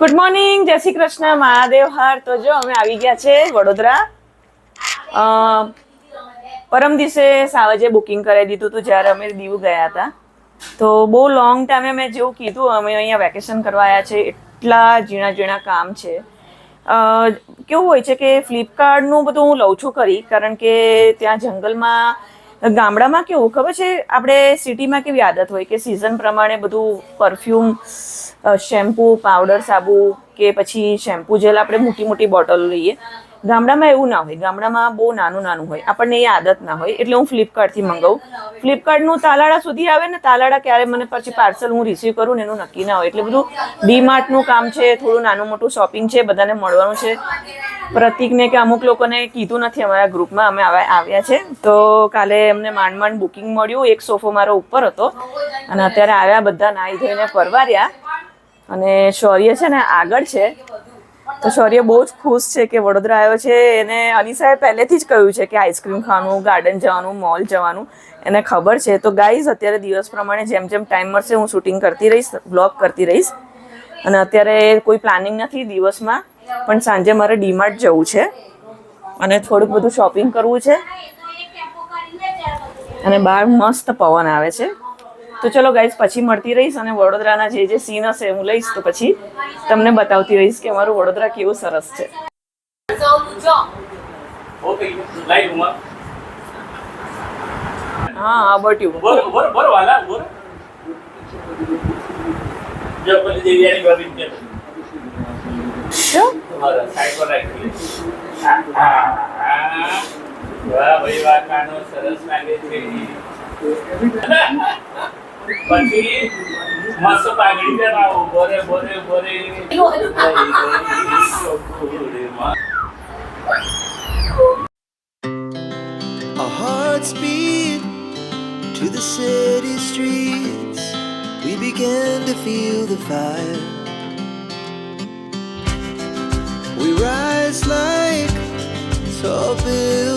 Good morning જય શ્રી કૃષ્ણ, મહાદેવ, હર. તો જો, અમે આવી ગયા છે વડોદરા. પરમ દિવસે સાવજે બુકિંગ કરાવી દીધું હતું, જ્યારે અમે દીવ ગયા હતા. તો બહુ લોંગ ટાઈમે મેં જેવું કીધું, અમે અહીંયા વેકેશન કરવા આવ્યા છે. એટલા ઝીણા ઝીણા કામ છે. કેવું હોય છે કે ફ્લિપકાર્ટનું બધું હું લઉં છું કરી કારણ કે ત્યાં જંગલમાં, ગામડામાં કેવું, ખબર છે? આપણે સિટીમાં કેવી આદત હોય કે સિઝન પ્રમાણે બધું પરફ્યુમ શેમ્પૂ, પાવડર, સાબુ કે પછી શેમ્પૂ જેલ આપણે મોટી મોટી બોટલો લઈએ. ગામડામાં એવું ના હોય. ગામડામાં બહુ નાનું નાનું હોય. આપણને એ આદત ના હોય. એટલે હું ફ્લિપકાર્ટથી મંગાવું. ફ્લિપકાર્ટનું તાલાળા સુધી આવે ને તાલાળા ક્યારે મને પછી પાર્સલ હું રિસીવ કરું ને એનું નક્કી ના હોય. એટલે બધું ડીમાર્ટનું કામ છે, થોડું નાનું મોટું શોપિંગ છે, બધાને મળવાનું છે. પ્રતિકને કે અમુક લોકોને કીધું નથી અમારા ગ્રુપમાં. અમે આવા- આવ્યા છે. તો કાલે અમને માંડ માંડ બુકિંગ મળ્યું. એક સોફો મારો ઉપર હતો. અને અત્યારે આવ્યા બધા નાહી ધોઈને પરવાર્યા. અને શૌર્ય છે ને આગળ છે. તો શૌર્ય બહુ જ ખુશ છે કે વડોદરા આવ્યો છે. એને અનિસાએ પહેલેથી જ કહ્યું છે કે આઈસ્ક્રીમ ખાવાનું, ગાર્ડન જવાનું, મોલ જવાનું, એને ખબર છે. તો ગાઈઝ, અત્યારે દિવસ પ્રમાણે જેમ જેમ ટાઈમ મળશે, હું શૂટિંગ કરતી રહીશ બ્લોગ કરતી રહીશ. અને અત્યારે કોઈ પ્લાનિંગ નથી દિવસમાં, પણ સાંજે મારે ડીમાર્ટ જવું છે. અને થોડુંક બધું શોપિંગ કરવું છે. અને બહાર મસ્ત પવન આવે છે. તો ચલો ગાઈઝ પછી મળતી રહીશ અને વડોદરાના જે જે સીન હશે હું લઈશ તો પછી તમને બતાવતી રહીશ કે અમારું વડોદરા કેવું સરસ છે. હા બટ્યું હા કાનો સરસ લાગે છે. પછી મસ્ત પાઘડી પહેરાવો બોરે બોરે બોરે Our hearts beat to the city streets. We began to feel the fire. We rise like tall buildings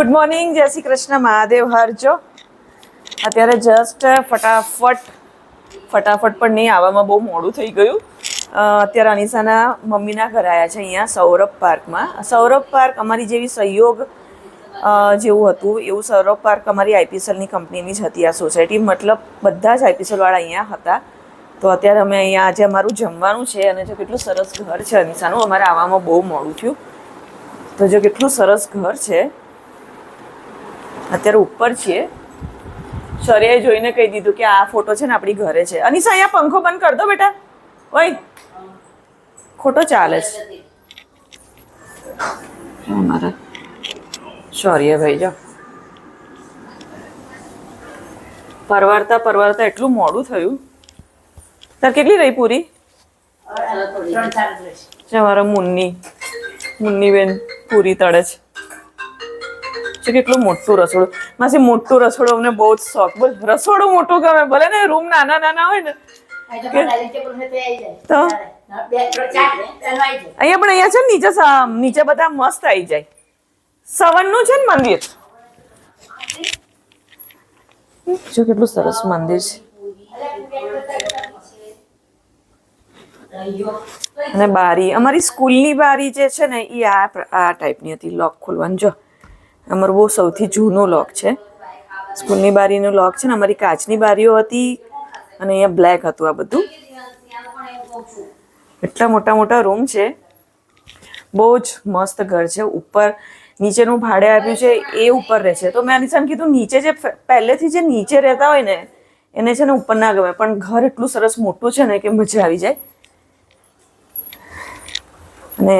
Good morning જય શ્રી કૃષ્ણ, મહાદેવ, હરજો. અત્યારે જસ્ટ ફટાફટ ફટાફટ પણ નહીં આવવામાં બહુ મોડું થઈ ગયું. અત્યારે અનિસાના મમ્મીના ઘર આવ્યા છે અહીંયા સૌરભ પાર્કમાં. સૌરભ પાર્ક અમારી જેવી સહયોગ જેવું હતું, એવું સૌરભ પાર્ક અમારી આઈપીએસએલની કંપનીની જ હતી આ સોસાયટી. મતલબ બધા જ આઈપીએસએલવાળા અહીંયા હતા. તો અત્યારે અમે અહીંયા આજે અમારું જમવાનું છે અને જો કેટલું સરસ ઘર છે અનિસાનું, અમારે આવવામાં બહુ મોડું થયું. તો જો કેટલું સરસ ઘર છે અત્યારે ઉપર છીએ. સરે જોઈને કહી દીધું કે આ ફોટો છે ને આપણી ઘરે છે. અનિશા અહીંયા પંખો બંધ કર દો બેટા. ઓય. ખોટો ચાલે છે. અમારા શૌર્ય ભાઈ જો. પરવારતા પરવારતા એટલું મોડું થયું. તાર કેટલી રહી પૂરી? છે અમારા મુન્ની મુન્ની બેન પૂરી તળે છે. છે કેટલું મોટું રસોડું. માસી મોટું રસોડું અમને બહુ જ શોખ. બોલ રસોડું મોટું ગમે ભલે ને રૂમ નાના નાના હોય ને. તો? અહીંયા પણ અહીંયા છે ને નીચે નીચે બધા મસ્ત આવી જાય. સવનનું છે ને મંદિર? જો કેટલું સરસ મંદિર છે. અને બારી અમારી સ્કૂલની બારી જે છે ને એ આ આ ટાઈપની હતી લોક ખોલવાની. જો. અમારું બહુ સૌથી જૂનું લોક છે. સ્કૂલની બારીનું લોક છે ને, અમારી કાચની બારીઓ હતી અને અહીંયા બ્લેક હતું આ બધું. એટલા મોટા મોટા રૂમ છે. બહુ જ મસ્ત ઘર છે. ઉપર નીચેનું ભાડે આપ્યું છે, એ ઉપર રહે છે. તો મેં અનિશાને કીધું, નીચે જે પહેલેથી જે નીચે રહેતા હોય ને, એને છે ને ઉપર ના ગમે પણ ઘર એટલું સરસ મોટું છે ને કે મજા આવી જાય. અને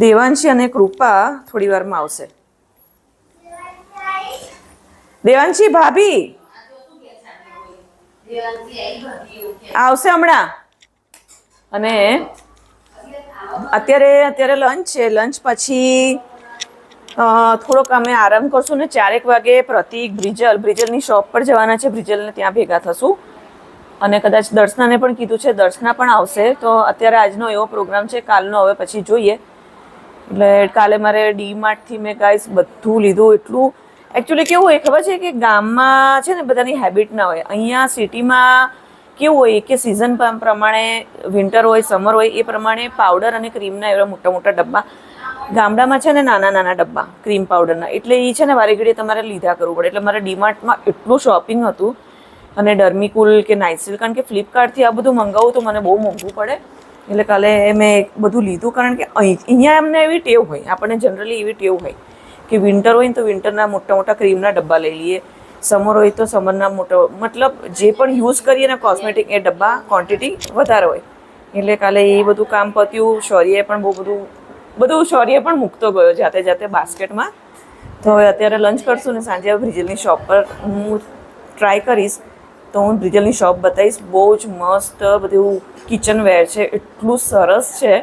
દેવાંશી અને કૃપા થોડી વારમાં આવશે. દેવાંશી ભાભી. આવશે હમણાં. અને અત્યારે અત્યારે લંચ છે. લંચ પછી થોડોક અમે આરામ કરશું ને ચારેક વાગે પ્રતિક, બ્રિજલ, બ્રિજલની શોપ પર જવાના છે. બ્રિજલને ત્યાં ભેગા થશું. અને કદાચ દર્શનાને પણ કીધું છે. દર્શના પણ આવશે. તો અત્યારે આજનો એવો પ્રોગ્રામ છે. કાલનો. હવે પછી જોઈએ. એટલે કાલે મારે ડીમાર્ટથી મેં ગાઈસ બધું લીધું, એટલું. એકચ્યુઅલી કેવું હોય, ખબર છે કે ગામમાં છે ને બધાની હેબિટ ના હોય. અહીંયા સિટીમાં કેવું હોય કે સિઝન પ્રમાણે વિન્ટર હોય સમર હોય, એ પ્રમાણે પાવડર અને ક્રીમના એવા મોટા મોટા ડબ્બા. ગામડામાં છે ને નાના નાના ડબ્બા ક્રીમ પાવડરના એટલે એ છે ને વારે ઘડીએ તમારે લીધા કરવું પડે. એટલે મારે ડીમાર્ટમાં એટલું શોપિંગ હતું. અને ડર્મિકુલ કે નાઇસિલ, કારણ કે ફ્લિપકાર્ટથી આ બધું મંગાવું તો મને બહુ મોંઘું પડે. એટલે કાલે મેં બધું લીધું, કારણ કે અહીં, અહીંયા એમને એવી ટેવ હોય, આપણને જનરલી એવી ટેવ હોય કે વિન્ટર હોય ને તો વિન્ટરના મોટા મોટા ક્રીમના ડબ્બા લઈ લઈએ. સમર હોય તો સમરના મોટો, મતલબ જે પણ યુઝ કરીએ ને કોસ્મેટિક એ ડબ્બા ક્વોન્ટિટી વધારે હોય. એટલે કાલે એ બધું કામ પત્યું, શૌર્યએ પણ બહુ બધું બધું શૌર્ય પણ મૂકતો ગયો જાતે જાતે બાસ્કેટમાં. તો હવે અત્યારે લંચ કરશું ને સાંજે બ્રિજલની શોપ પર હું ટ્રાય કરીશ. તો હું બ્રિજલની શોપ બતાવીશ. બહુ જ મસ્ત બધું કિચન વેર છે. એટલું સરસ છે.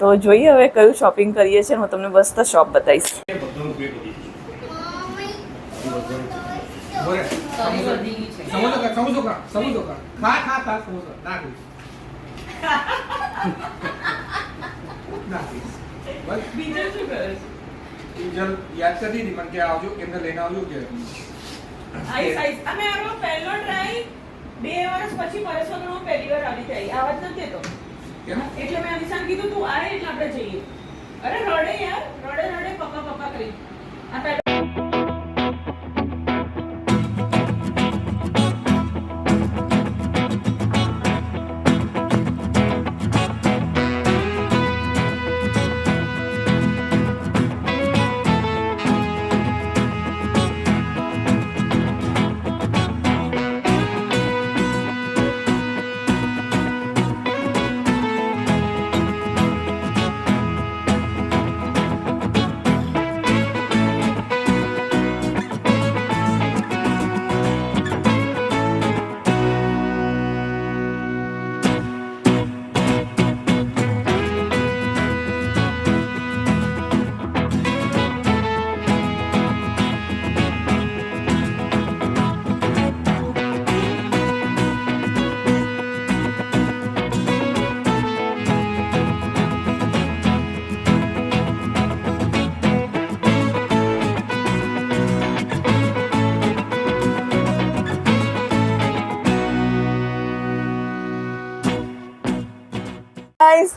તો જોઈએ હવે કયું શોપિંગ કરીએ છીએ હું તમને મસ્ત શોપ બતાવીશ. બીજું યાદ કરી દીધી પણ કે આવજો કેમને લઈને આવજો કે અમે આરો પહેલો ટ્રાય બે વર્ષ પછી પરેશનો પહેલી વાર આવી જાય. આ વાત નથી તો એટલે મેં અનિશાને કીધું તું આય એટલે આપણે જઈએ. અરે રડે યાર. રડે રડે પપ્પા પપ્પા કરી. આ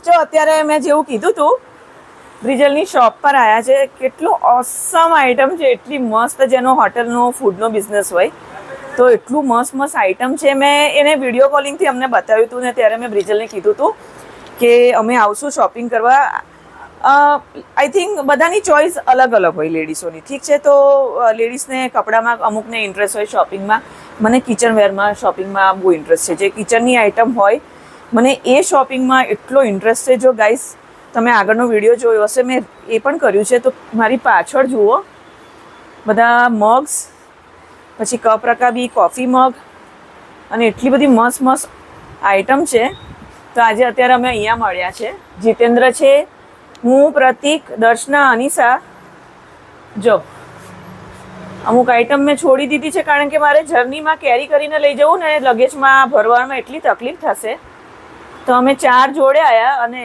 જો અત્યારે મેં જેવું કીધું હતું બ્રિજલની શોપ પર આવ્યા છે. કેટલું ઓસમ આઈટમ છે. એટલી મસ્ત જેનો હોટલનો ફૂડનો બિઝનેસ હોય. તો એટલું મસ્ત મસ્ત આઈટમ છે. મેં એને વીડિયો કોલિંગથી અમને બતાવ્યું હતું ને ત્યારે મેં બ્રિજલને કીધું હતું કે અમે આવશું શોપિંગ કરવા. આઈ થિંક બધાની ચોઈસ અલગ અલગ હોય લેડીઝોની ઠીક છે? તો લેડીઝને કપડામાં અમુકને ઇન્ટરેસ્ટ હોય શોપિંગમાં મને કિચન વેરમાં શોપિંગમાં બહુ ઇન્ટરેસ્ટ છે. જે કિચનની આઇટમ હોય મને એ શોપિંગમાં એટલો ઇન્ટરેસ્ટ છે. જો ગાઈસ તમે આગળનો વીડિયો જોયો હશે, મેં એ પણ કર્યું છે. તો મારી પાછળ જુઓ. બધા મગ્સ પછી કપ રકાબી કોફી મગ અને એટલી બધી મસ્ત મસ્ત આઈટમ છે. તો આજે અત્યારે અમે અહીંયા મળ્યા છે. જીતેન્દ્ર છે, હું, પ્રતિક, દર્શના, અનિશા. જો, અમુક આઈટમ મેં છોડી દીધી છે, કારણ કે મારે જર્નીમાં કેરી કરીને લઈ જવું ને લગેજમાં ભરવામાં એટલી તકલીફ થશે. તો અમે ચાર જોડે આવ્યા અને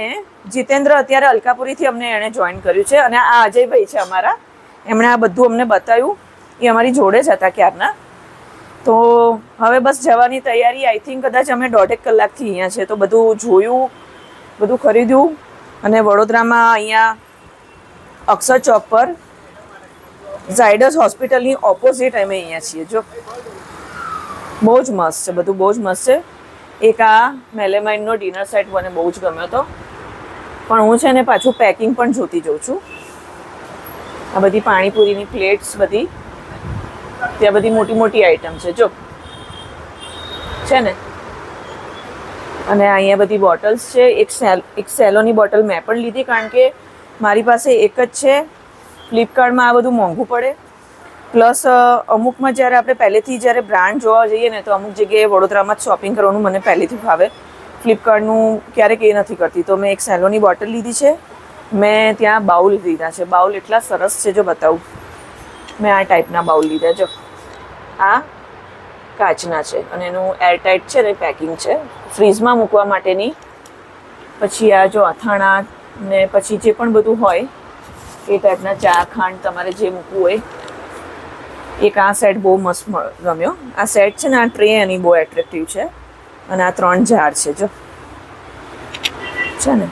જીતેન્દ્ર અત્યારે અલકાપુરીથી અમને એણે જોઈન કર્યું છે અને આ અજયભાઈ છે અમારા. એમણે આ બધું અમને બતાવ્યું. એ અમારી જોડે જ હતા ક્યારના. તો હવે બસ જવાની તૈયારી. આઈ થિંક કદાચ અમે દોઢેક કલાકથી અહીંયા છે તો બધું જોયું, બધું ખરીદ્યું અને વડોદરામાં અહીંયા અક્ષર ચોક પર ઝાયડસ હોસ્પિટલની ઓપોઝિટ અમે અહીંયા છીએ. જો બહુ જ મસ્ત છે, બધું બહુ જ મસ્ત છે. એક આ મેલેમાઇનનો ડિનર સેટ મને બહુ જ ગમ્યો હતો. પણ હું છે ને પાછું પેકિંગ પણ જોતી જઉં છું. આ બધી પાણીપુરીની પ્લેટ્સ બધી. ત્યાં બધી મોટી મોટી આઈટમ છે, જો. છે ને? અને અહીંયા બધી બોટલ્સ છે. એક સેલ એક સેલોની બોટલ મેં પણ લીધી કારણ કે મારી પાસે એક જ છે. ફ્લિપકાર્ટમાં આ બધું મોંઘું પડે. પ્લસ અમુકમાં જ્યારે આપણે પહેલેથી જ્યારે બ્રાન્ડ જોવા જઈએ ને, તો અમુક જગ્યાએ વડોદરામાં જ શોપિંગ કરવાનું મને પહેલેથી ફાવે ફ્લિપકાર્ટનું ક્યારેક એ નથી કરતી. તો મેં એક સેલોની બોટલ લીધી છે. મેં ત્યાં બાઉલ લીધા છે. બાઉલ એટલા સરસ છે, જો બતાવું. મેં આ ટાઈપના બાઉલ લીધા, જો. આ કાચના છે અને એનું એરટાઇટ છે ને પેકિંગ છે. ફ્રીઝમાં મૂકવા માટેની. પછી આ જો અથાણા ને પછી જે પણ બધું હોય, એ ટાઈપના ચા, ખાંડ તમારે જે મૂકવું હોય એક આ સેટ બહુ મસ્ત ગમ્યો. આ સેટ છે ને, આ ટ્રે એની બહુ એટ્રેક્ટિવ છે. અને આ ત્રણ જાર છે, જો. છે ને?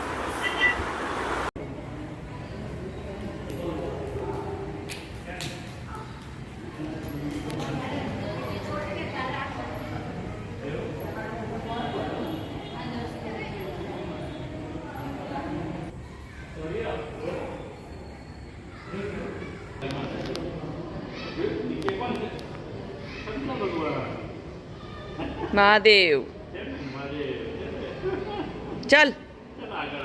મહાદેવ. ચાલ.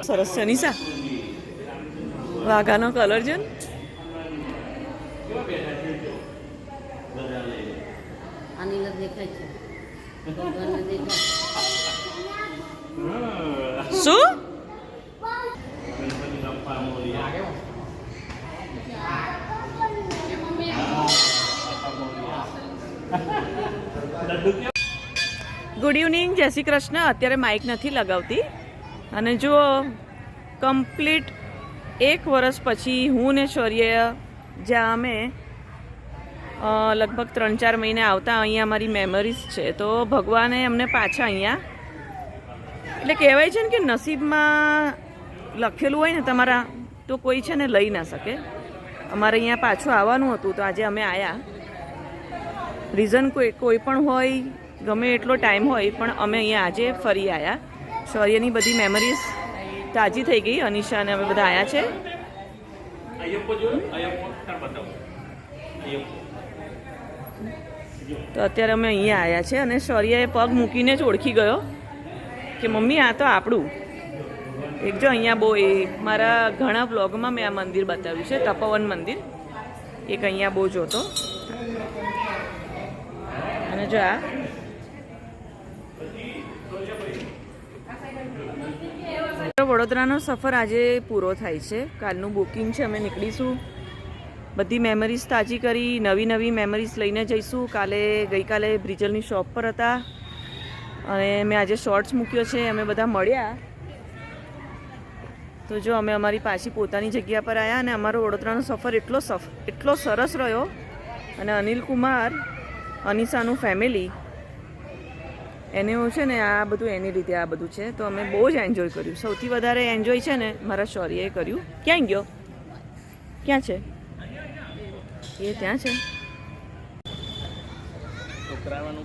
સરસ છે નિશા વાઘાનો કલર છે. ને શું દેખાય છે ભગવાનને દેખાય શું ગુડ ઇવનિંગ, જય શ્રી કૃષ્ણ. અત્યારે માઇક નથી લગાવતી. અને જો કમ્પ્લીટ એક વર્ષ પછી હું ને શૌર્ય જ્યાં અમે લગભગ ત્રણ ચાર મહિને આવતા અહીંયા અમારી મેમરીઝ છે, તો ભગવાને અમને પાછા અહીંયા, એટલે કહેવાય છે ને કે નસીબમાં લખેલું હોય ને તમારા, તો કોઈ છે ને લઈ ના શકે. અમારે અહીંયા પાછું આવવાનું હતું, તો આજે અમે આવ્યા રીઝન કોઈ કોઈ પણ હોય ગમે એટલો ટાઈમ હોય પણ અમે અહીંયા આજે ફરી આવ્યા શૌર્યની બધી મેમરીઝ તાજી થઈ ગઈ અનિશા અને અમે બધા આવ્યા છે. તો અત્યારે અમે અહીંયા આવ્યા છે અને શૌર્યએ પગ મૂકીને જ ઓળખી ગયો કે મમ્મી આ તો આપણું. એક જો અહીંયા બહુ એ મારા ઘણા બ્લોગમાં મેં આ મંદિર બતાવ્યું છે તપોવન મંદિર. એક અહીંયા બહુ જોતો. અને જો આ વડોદરાનો સફર આજે પૂરો થાય છે. કાલનું બુકિંગ છે, અમે નીકળીશું. બધી મેમરીઝ તાજી કરી, નવી નવી મેમરીઝ લઈને જઈશું. કાલે ગઈકાલે બ્રિજલની શોપ પર હતા. અને મેં આજે શોર્ટ્સ મૂક્યો છે, અમે બધા મળ્યા. તો જો, અમે અમારી પાછી પોતાની જગ્યા પર આવ્યા અને અમારો વડોદરાનો સફર એટલો સફ, એટલો સરસ રહ્યો. અને અનિલ કુમાર અનિશાનું ફેમિલી એને છે ને આ બધું એની રીતે આ બધું છે. તો અમે બહુ જ એન્જોય કર્યું. સૌથી વધારે એન્જોય છે ને મારા શૌર્યએ કર્યું. ક્યાં ગયો? ક્યાં છે? એ ત્યાં છે. છોકરાવાનું